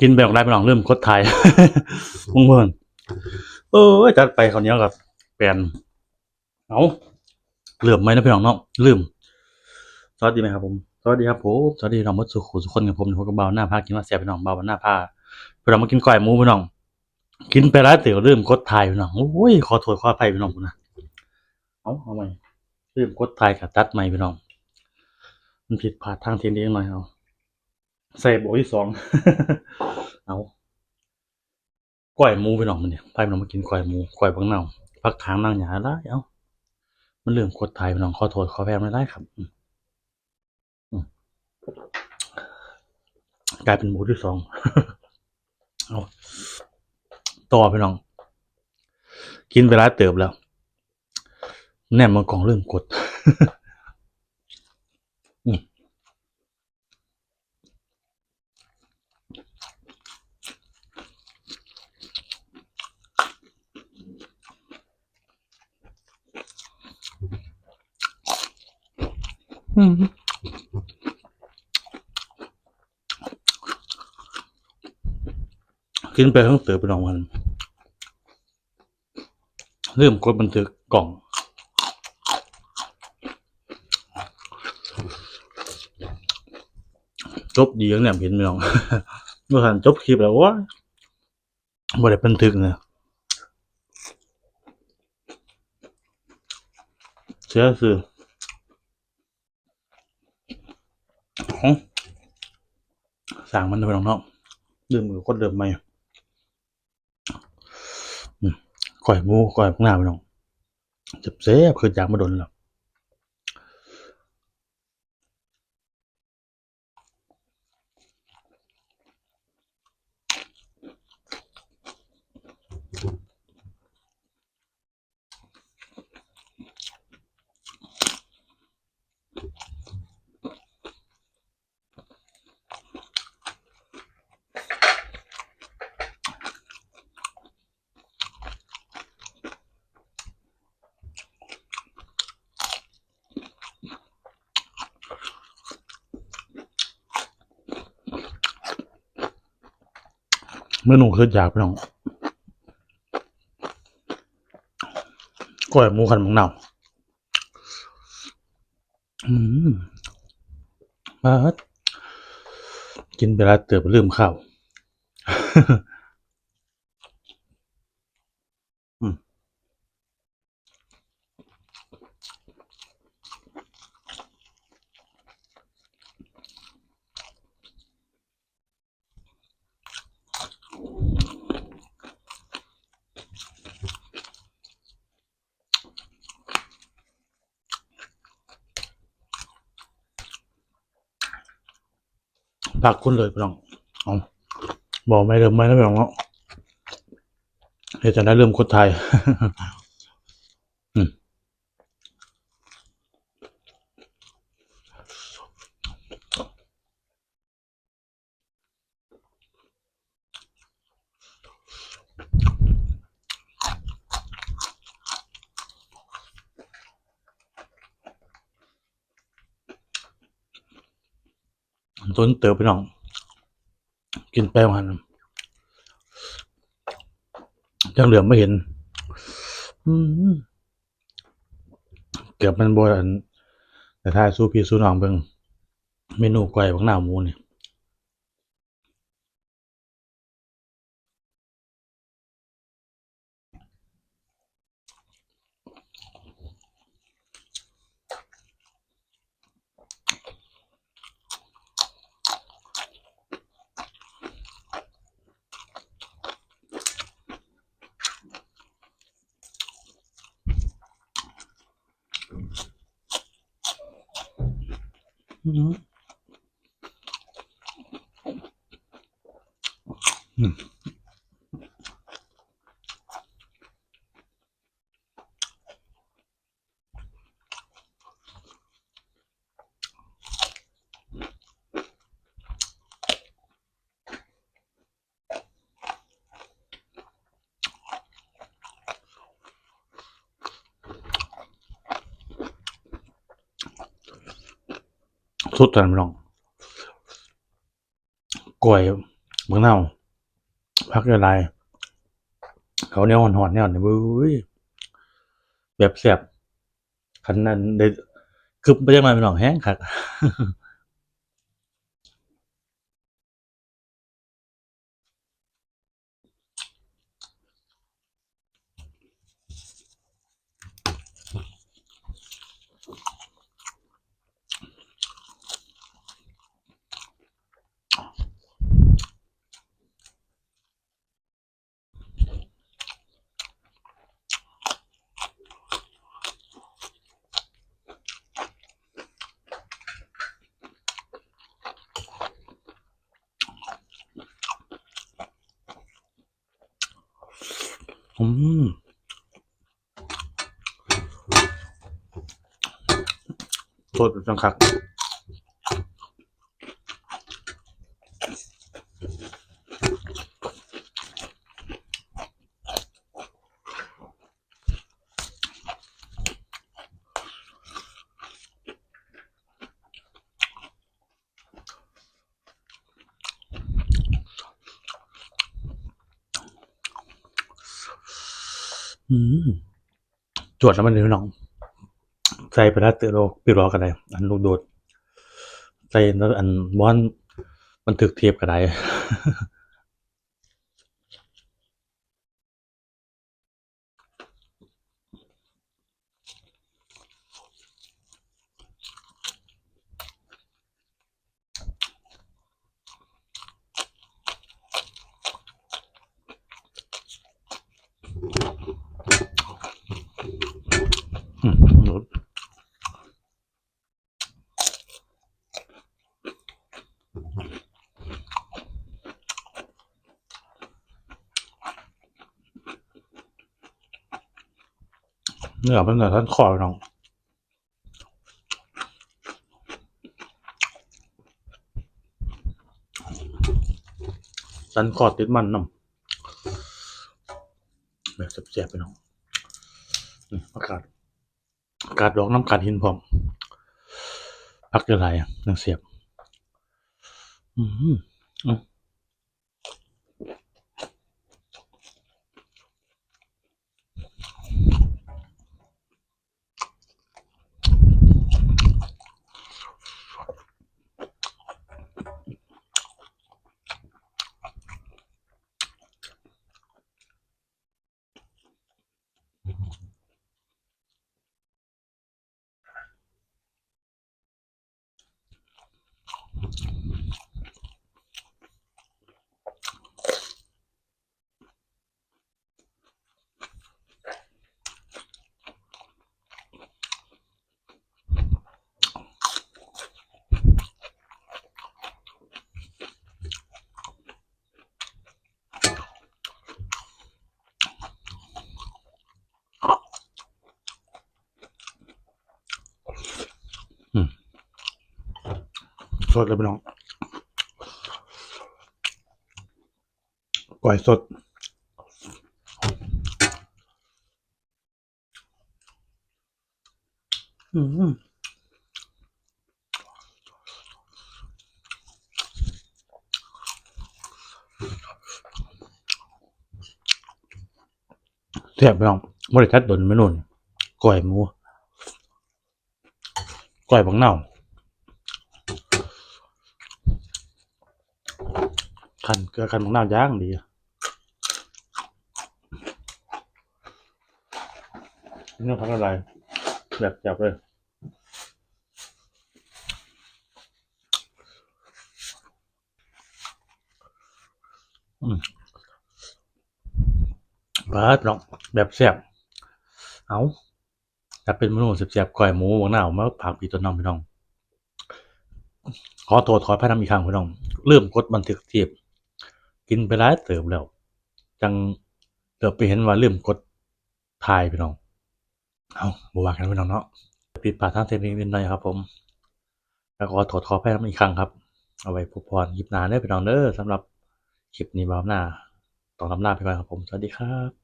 กินแบบไรไปลองเริ่มกดไทยมึงเพื่อนเออจัดไปคราวนี้กับแปนเอาเลืมไหมนะพี่น้องเนาะลืมสวัสดีไหมครับผมสวัสดีครับผมสวัสดีน้องมดสุขุสุคนกับผมผมกับเบาหน้าผ้ากินว่าแซ่บพี่น้องเบาหน้าผ้าพี่น้องมากินก้อยหมูพี่น้อง กินไปแล้วเตี๋ยวลืมกดไทยพี่น้องโอ้ยขอโทษขออภัยพี่น้องนะเอาเอาใหม่ลืมกดไทยกับตัดใหม่พี่น้อง มันผิดพลาดทางเทคนิคหน่อยเอาใส่โบที่สองเอาก้อยหมูไปหน่องมันเนี่ยไปมันมากินก้อยหมูก้อยบางเน่าพักทางนั่งหยาได้เอ้ามันเรื่องกดไทยไปหน่องขอโทษขอแพ้ไม่ได้ครับกลายเป็นหมูที่สองเอาต่อไปน้อง กินเวลาเติบแล้ว แน่มากล่องเรื่องกด อืมกินไปทั้งเติบไปลองวันเริ่มกดบันทึกกล่อง จบดีอย่างเนี่ยเห็นไหมน้องเมื่อทันจบคลิปแล้วว่าบ่ได้บันทึกเนี่ยเชื่อคือ ของสั่งมันไปลองเนาะดื่มมือคนเดิมไหมก่อยมูก่อยพวกหน้าไปลองเจ็บเสียบคือจากมาโดนแล้ว เมนูคืออยากไปลองก้อยหมูขันมังเนาอืมมาดกินไปแล้วเติบลืมข้าว อืม ผักคุณเลยพี่น้องเอบอกไม่เริ่มไม่แล้วพี่น้องเนาะเดี๋ยวจะได้เริ่มคนไทย ต้นเติบไปน้อง กินแป้งหันยังเหลือไม่เห็นเกือบมันบอันแต่ถ้าสู้พี่สู้น้องเบิ่งเมนูก้อยบักหน้าหมูนี่ อืม สุดท่านลองกล้วยเมืองเน่าพักอะไรเขาเนี่ยหอนหอนเนี่ยเนี่ยบุ้ยแบบแสบขันนั้นเด็ดคือไปยังไงพี่น้องแห้งคัก อืมสดจังคัก จวดแล้วมันเลยพี่น้องใส่ไปแล้วเตะโรปิรอกันไดอันลูกโดดใส่แล้วอันบอนมันถึกเทียบกันได อืมโดด เนื้อมันแต่ท่านคอน้องสันคอติดมันน้ำแบบเสียบๆไปน้องนี่อากาศอากาศดอกน้ำกัดหินพร้อมพักจะไรนังเสียบ อืมอืม สดเลยพี่น้องก่อยสดอืมแซ่บพี่น้องบริการดนไม่นุ่นก่อยหมูก่อยบังเน่า คันเกลือคันบังน่าย่างดีอะนี่พักอะไรแบบจับเลยอืมบาดน้องแบบแซ่บเอาถ้าเป็นเมนูแซ่บๆก่อยหมูบางหน้าวมาผักปีต้นน้องพี่น้อง ขอโทษขออภัยนำอีกครั้งพี่น้อง เริ่มกดบันทึกเทียบ กินไปหลายเติบแล้ว จังเติบไปเห็นว่าลืมกดถ่ายพี่น้อง เอาบว่ากันพี่น้องเนาะปิดปากทางเทคนิคนิดหน่อยครับ ผมแล้วก็ถอดคออภัยนำอีกครั้งครับ เอาไว้พบพรหยิบหนาเด้อพี่น้องเด้อสำหรับคลิปนี้บ้าหน้าต้องลำลาไปก่อนครับผม สวัสดีครับ